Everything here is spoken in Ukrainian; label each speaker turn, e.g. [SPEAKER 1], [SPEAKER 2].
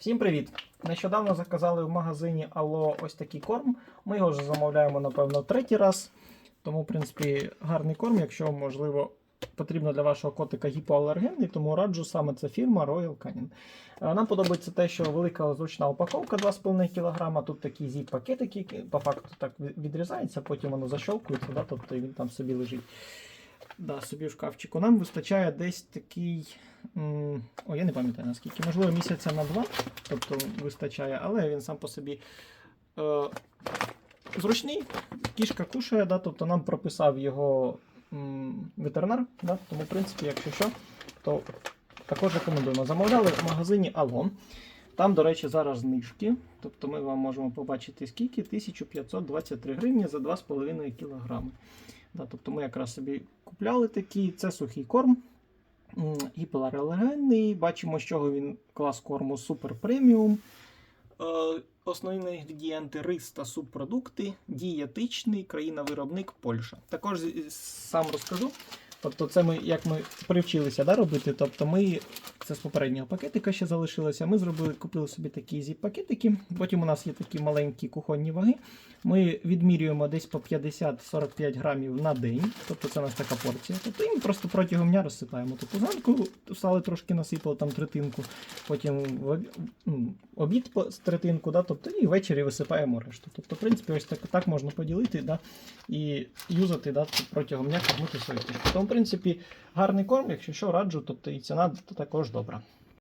[SPEAKER 1] Всім привіт! Нещодавно заказали в магазині Алло ось такий корм. Ми його вже замовляємо, напевно, третій раз. Тому, в принципі, гарний корм, якщо, можливо, потрібно для вашого котика гіпоалергенний, тому раджу саме ця фірма Royal Canin. Е, Нам подобається те, що велика зручна упаковка 2,5 кг. Тут такий зіп-пакетик, який по факту так відрізається, потім воно защолкується, да, тобто він там собі лежить. Да, собі в шкафчику. Нам вистачає десь такий. О, я не пам'ятаю наскільки. Можливо, місяця на два, тобто вистачає, але він сам по собі е, зручний. Кішка кушає, да, тобто нам прописав його м, ветеринар. Да, тому, в принципі, якщо що, то також рекомендуємо. Замовляли в магазині Алон. Там, до речі, зараз знижки. Тобто ми вам можемо побачити скільки 1523 гривні за 2,5 кг. Да, тобто ми якраз собі купляли такі, це сухий корм. м, Гіпоалергенний. Бачимо, з чого він клас корму супер преміум. Е, Основні інгредієнти рис та субпродукти, дієтичний, країна-виробник Польща. Також сам розкажу. Тобто, це ми як ми привчилися да, робити. Тобто, ми це з попереднього пакетика ще залишилося. Ми зробили, купили собі такі зіп-пакетики. Потім у нас є такі маленькі кухонні ваги. Ми відмірюємо десь по 50-45 грамів на день. Тобто це у нас така порція. Тобто і ми просто протягом дня розсипаємо. Тобто зранку встали трошки насипали там третинку, потім ну, обід з третинку, да, тобто і ввечері висипаємо решту. Тобто, в принципі, ось так, так можна поділити да, і юзати да, протягом дня кормити свою принципі, гарний корм, якщо що раджу, тобто і ціна також добра.